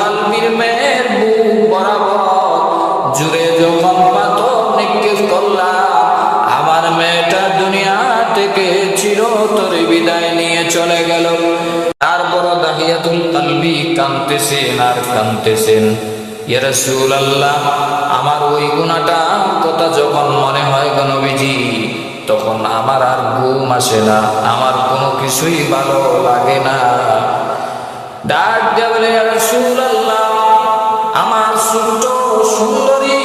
কালবির মেয়ের বুক বরাবর। জুড়ে যখন পাথর নিক্ষেপ আমার মেয়েটা দুনিয়া থেকে চিরতর বিদায় নিয়ে চলে গেল। তারপর আর আল্লাহ আমার ওই কথা যখন মনে হয় তখন আমার আর ঘুম আসে না, আমার কোনো কিছুই ভালো লাগে না। ডাক দেবলে রসুল আল্লাহ আমার ছোট্ট সুন্দরী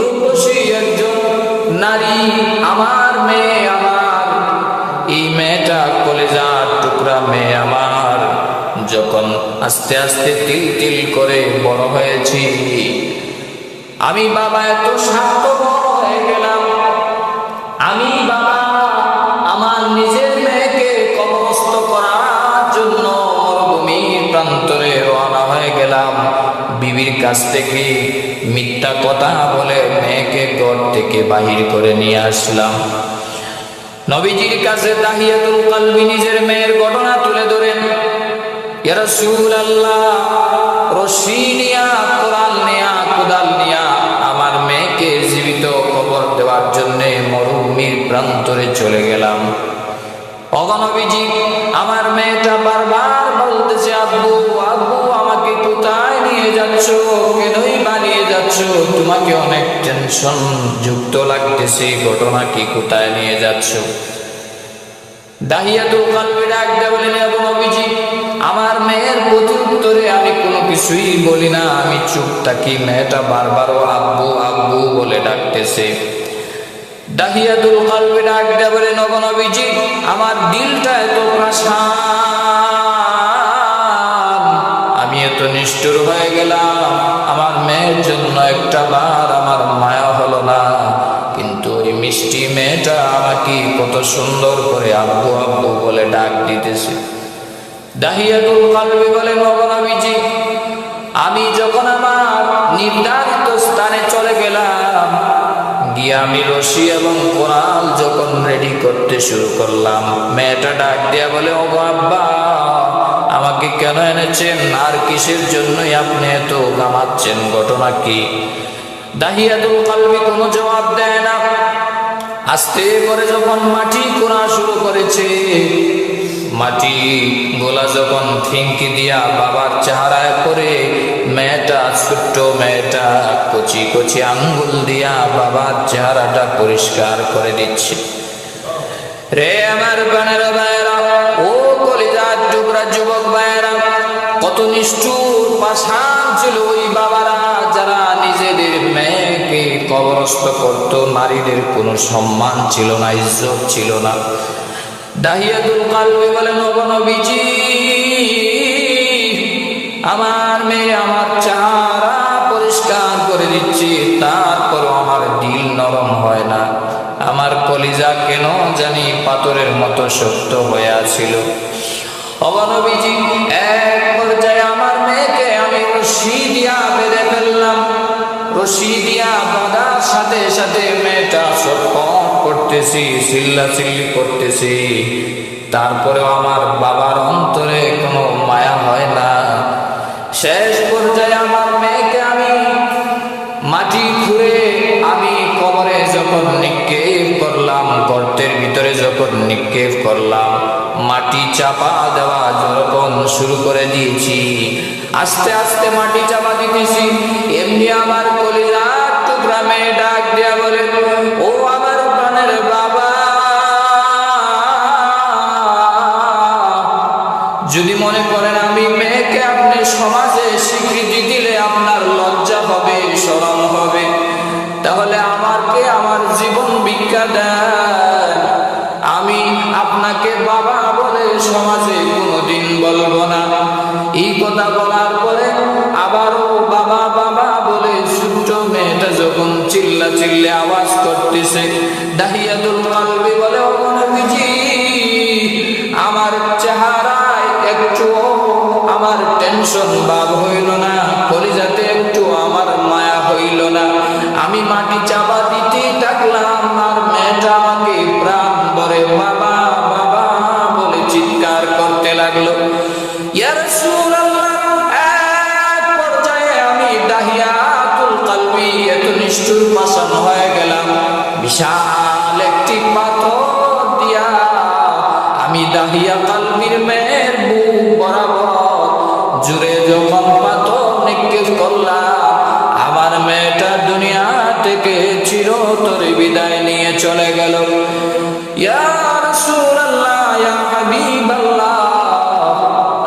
রূপসী একজন নারী, আমার মেয়ে আমার। এই মেয়েটা কলেজার টুকরা মেয়ে আমার। যখন আস্তে আস্তে তিল তিল করে বড় হয়েছি, আমি বাবা এত স্বার্থপর কাছ থেকে মিথ্যা কথা বলে মেয়েকে ঘর থেকে বাহির করে নিয়ে আসলাম। নবীজির কাছে তাহিয়াতুল কালবি নিজের মেয়ের ঘটনা তুলে ধরেন। আমার মেয়েকে জীবিত কবর দেওয়ার জন্য মরুভূমির প্রান্তরে চলে গেলাম। অগনবীজি আমার মেয়েটা বারবার বলতেছে যাচ্ছ তোমাকে অনেক টেনশন যুক্ত লাগতেছে ঘটনা কি কোথায় নিয়ে যাচ্ছ? দাহিয়াতুল কালবি ডাক বলেন আবু নবীজি, আমার মেয়ের প্রতি উত্তরে আমি কোনো কিছুই বলি না, আমি চুপ থাকি, মেয়েটা বারবারও আব্বু আব্বু বলে ডাকতেছে। দাহিয়াতুল কালবি ডাক বলেন আবু নবীজি, আমার দিলটা এত প্রাসাদ আমি এত নিষ্ঠুর হয়ে গেলাম। মেয়ের জন্য একটা বার আমার মায়া হলো না। কিন্তু ওই মিষ্টি মেয়েটা আমাকে কত সুন্দর করে আব্বু আব্বু বলে ডাক দিতেছে। আমি যখন আমার নির্ধারিত স্থানে চলে গেলাম, গিয়ে আমি রশি এবং কোরআন যখন রেডি করতে শুরু করলাম, মেয়েটা ডাক দিয়া বলে ও আব্বা আমাকে কেন এনেছেন? আর কিসের জন্যই আপনি এত গামাচ্ছেন ঘটনা কি? কালবি কোনো জবাব দেয় না। আস্তে করে যখন মাটি কোনা শুরু করেছে, মাটি গোলা যখন ফিঙ্কি দিয়া বাবার চেহারায় করে মেয়েটা, ছোট্ট মেয়েটা কচি কচি আঙ্গুল দিয়া বাবার চেহারাটা পরিষ্কার করে দিচ্ছে। রে আমার বানের ভাইরা নিষ্ঠুর পাশান ছিল ওই বাবারা, যারা নিজেদের মেয়েকে কবরস্থ করত। নারীদের কোনো সম্মান ছিল না, ইজ্জত ছিল না। নবনবীজি আমার মেয়ে আমার চেহারা পরিষ্কার করে দিচ্ছি তারপর আমার দিল নরম হয় না। আমার কলিজা কেন জানি পাথরের মতো শক্ত হয়ে আছিল। অবনবীজি রশি দিয়া বাঁধার সাথে সাথে মেয়েটা সটপট করতেছি চিল্লা চিল্লি করতেছি। তারপরেও আমার বাবার অন্তরে কোনো মায়া হয় না। শেষ পর্যায়ে আমার মেয়েকে আমি মাটি খুঁড়ে আমি কবরে যখন নিক্ষেপ করলাম, গর্তের ভিতরে যখন নিক্ষেপ করলাম, মাটি চাপা দেওয়া যখন শুরু করে দিয়েছি, আস্তে আস্তে মাটি চাপা দিতেছি। এমনি আমার যদি মনে করেন আমি মেয়েকে আপনি সমাজে স্বীকৃতি দিলে আপনার লজ্জা হবে, শরম হবে, তাহলে আমাকে আমার জীবন দেন? আমি আপনাকে বাবা বলে সমাজে কোনোদিন বলব না। এই কথা বলার পরে আবারও বাবা বাবা বলে ছোট্ট মেয়েটা যখন চিল্লা চিল্লে আওয়াজ আমি চাপা দিতে থাকলাম, আর মেয়েটা আমাকে প্রাণ ভরে বাবা বাবা বলে চিৎকার করতে লাগল। বিশাল একটি পাথর বরাবর জুড়ে থেকে চিরতরে বিদায় নিয়ে চলে গেল।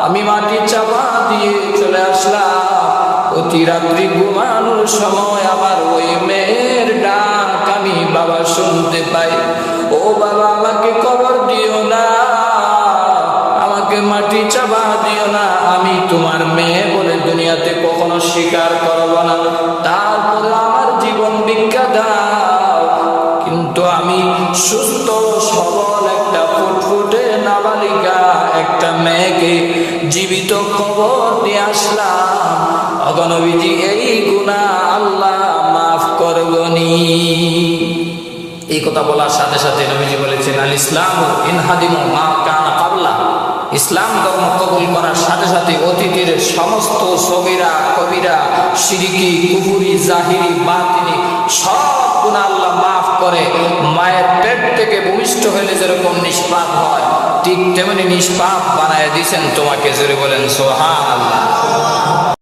আমি মাটি চাপা দিয়ে চলে আসলাম। অতি রাত্রি ঘুমানোর সময় আমার ওই মেয়ের ডাক আমি বাবা শুনতে পাই। ও বাবা, আমাকে কবর দিও না, আমাকে মাটি চাপা দিও না। আমি তোমার মেয়ে বলে দুনিয়াতে কখনো স্বীকার করব সুস্থ সবল একটা ফুটফুটে নাবালিকা, একটা মেয়েকে জীবিত খবর দিয়ে আসলাম। অগণবিধি এই গুণা আল্লাহ মাফ করবনি এই কথা বলার সাথে সাথে নবীজি বলেছেন, আল ইসলাম ইনহাদিমু মা কানা কাবলা। ইসলাম ধর্ম কবুল করার সাথে সাথে অতীতের সমস্ত সবিরা কবিরা, সিরিকি কুহুরি জাহিরি, বাতিনি, সব তেমনি নিষ্পাপ বানায় দিয়েছেন তোমাকে জোরে বলেন সোহান আল্লাহ